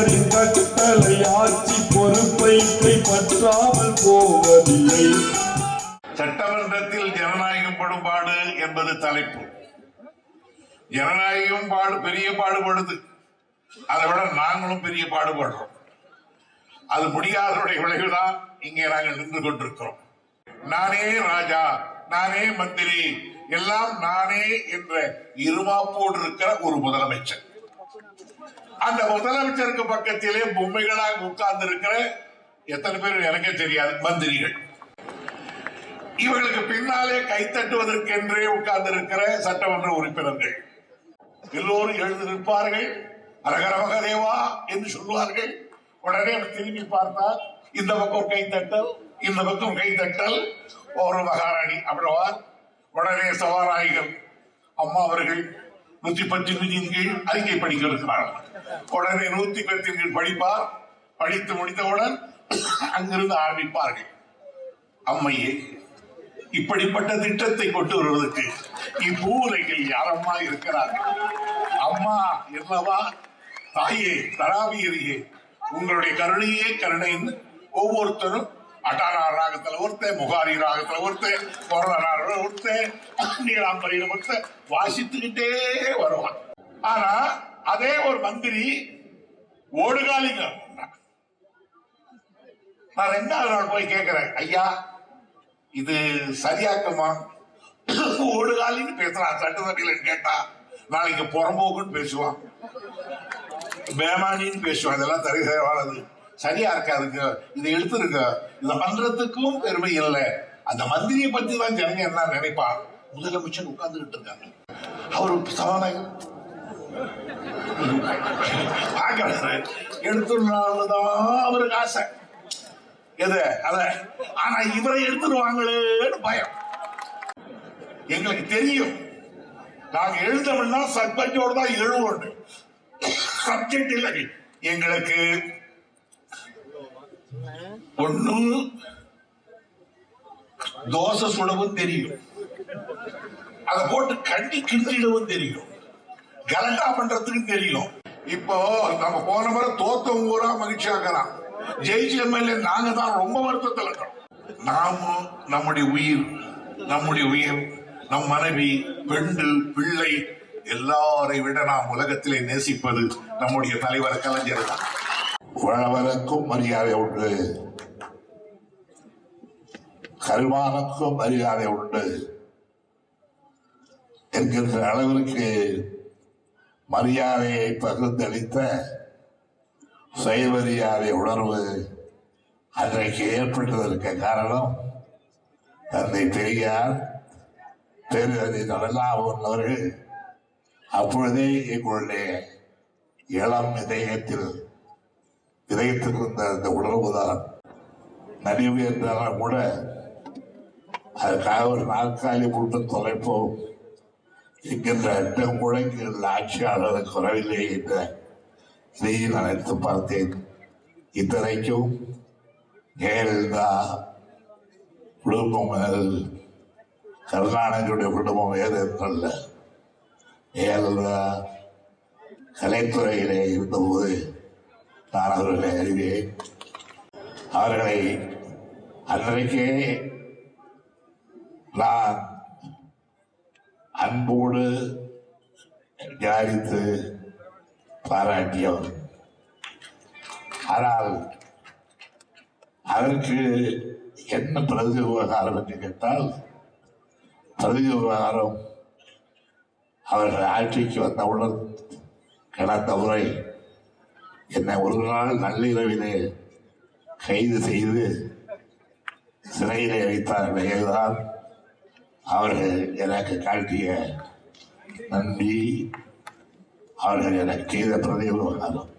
தலைவரின் கட்டளை ஆட்சி பொறுப்பை கைப்பற்றாமல் போவதில்லை. சட்டமன்றத்தில் ஜனநாயகம் படும் பாடு என்பது தலைப்பு. ஜனநாயகம் பாடு பெரிய பாடுபடுது. அதை விட நாங்களும் பெரிய பாடுபடுறோம். அது முடியாதவருடைய விளைவுதான் இங்கே நாங்கள் நின்று கொண்டிருக்கிறோம். நானே ராஜா நானே மந்திரி எல்லாம் நானே என்ற இருமாப்போடு இருக்கிற ஒரு முதலமைச்சர். அந்த முதலமைச்சருக்கு பக்கத்திலே பொம்மைகளாக உட்கார்ந்து இருக்கிற எத்தனை பேர் எனக்கே தெரியாது மந்திரிகள். இவர்களுக்கு பின்னாலே கைத்தட்டுவதற்கென்றே உட்கார்ந்து இருக்கிற சட்டமன்ற உறுப்பினர்கள். எல்லோரும் எழுந்து நிற்பார்கள் அரகர தேவா என்று சொல்வார்கள் உடனே திரும்பி பார்த்தால் இந்த பக்கம் கைத்தட்டல் இந்த பக்கம் கைத்தட்டல் ஒரு மகாராணி அப்படிவார் உடனே சவாராயிகள். அம்மா அவர்கள் நூத்தி பத்து விதியின் கீழ் அறிக்கை படிக்க இருக்கிறார்கள் உடனே நூத்தி பத்தின் கீழ் படிப்பார் படித்து முடித்தவுடன் அங்கிருந்து ஆரம்பிப்பார்கள். அம்மையே இப்படிப்பட்ட திட்டத்தை கொண்டு வருவதற்கு இப்பூரையில் யாரம்மா இருக்கிறார்கள்? அம்மா என்னவா? தாயே தராவியரியே உங்களுடைய கருணையே கருணைன்னு ஒவ்வொருத்தரும் அட்டானா ராகத்துல ஒருத்தன் முகாரி ராகத்துல ஒருத்தன் கொரோனா ஒருத்தன் நீலாம்பரியில ஒருத்தன் வாசித்துக்கிட்டே வருவான். ஆனா அதே ஒரு மந்திரி ஓடுகாலிங்க. நான் ரெண்டாவது நாள் போய் கேட்கிறேன் ஐயா இது சரியாக்குமா? ஓடுகாலின்னு பேசுறான் சட்டசபையில கேட்டா. நாளைக்கு புறம்போக்குன்னு பேசுவான். பேமானின்னு பேசுவான். இதெல்லாம் தரி செய்வானது சரியா இருக்காதுங்க. இதை எடுத்துருங்க. இதை பண்றதுக்கும் பெருமை இல்லை. அந்த மந்திரியை பத்தி தான் ஜனங்க என்ன நினைப்பான் முதலமைச்சர் உட்கார்ந்துகிட்டு இருக்காங்க. அவர் சபாநாயகர். பாக்குறாரு எடுத்துடலாம்னுதான் அவருக்கு ஆசை. எது? அத ஆனா இவரை எடுத்துருவாங்களேன்னு பயம். எங்களுக்கு தெரியும். நாங்க எழுதணும்னா சப்ஜெக்டோட தான் எழுவோம் சப்ஜெக்ட் இல்லை. எங்களுக்கு ஒண்ணு தோசை சுடவும் தெரியும். அதை போட்டு கண்டி கிண்டிடவும் தெரியும். கலண்டா பண்றதுக்கு தெரியும். இப்போ நம்ம போன முறை தோத்தவங்க ஊரா மகிழ்ச்சியாக்குறான் ஜெயிச்ச எம்எல்ஏ நாங்க தான் ரொம்ப வருத்தத்தில் இருக்கிறோம் நாம நம்முடைய உயிர் நம்முடைய உயிர் நம் மனைவி பெண்டு பிள்ளை எல்லாரை விட நாம் உலகத்திலே நேசிப்பது நம்முடைய தலைவர் கலைஞர் தான். உழவருக்கும் மரியாதை உண்டு. கருமானுக்கும் மரியாதை உண்டு. என்கின்ற அளவிற்கு மரியாதையை பகிர்ந்தளித்த சுயமரியாதை உணர்வு அன்றைக்கு ஏற்பட்டதற்கு காரணம் தந்தை பெரியார் பேரதி நடலாம் அவர்கள் அப்பொழுதே எங்களுடைய இளம் இதயத்தில் இதயத்திலிருந்த அந்த உணர்வுதான் நடிவு என்றாலும் கூட அதுக்காக ஒரு நாற்காலி போட்டு தொலைப்போம் என்கின்ற அட்டம் கூட எங்கள் ஆட்சியாளர் குறைவில்லை என்ற இதையை நினைத்து பார்த்தேன். இத்தனைக்கும் ஜெயலலிதா குடும்பம் கருணாநிதியுடைய குடும்பம் வேறு என்றல்ல ஜெயலலிதா கலைத்துறையிலே இருந்தபோது நான் அவர்களை அறிவேன் அவர்களை அன்றைக்கே நான் அன்போடு விசாரித்து பாராட்டியவர் ஆனால் அதற்கு என்ன பிரதி விவகாரம் என்று கேட்டால் பிரதி விவகாரம் அவர்கள் ஆட்சிக்கு வந்தவுடன் கடந்த முறை என்னை ஒரு நாள் நள்ளிரவிலே கைது செய்து சிறையிலே வைத்தார் நிகழ்தான் அவர்கள் எனக்கு காட்டிய நன்றி. அவர்கள் எனக்கு செய்த பிரதி விவகாரம்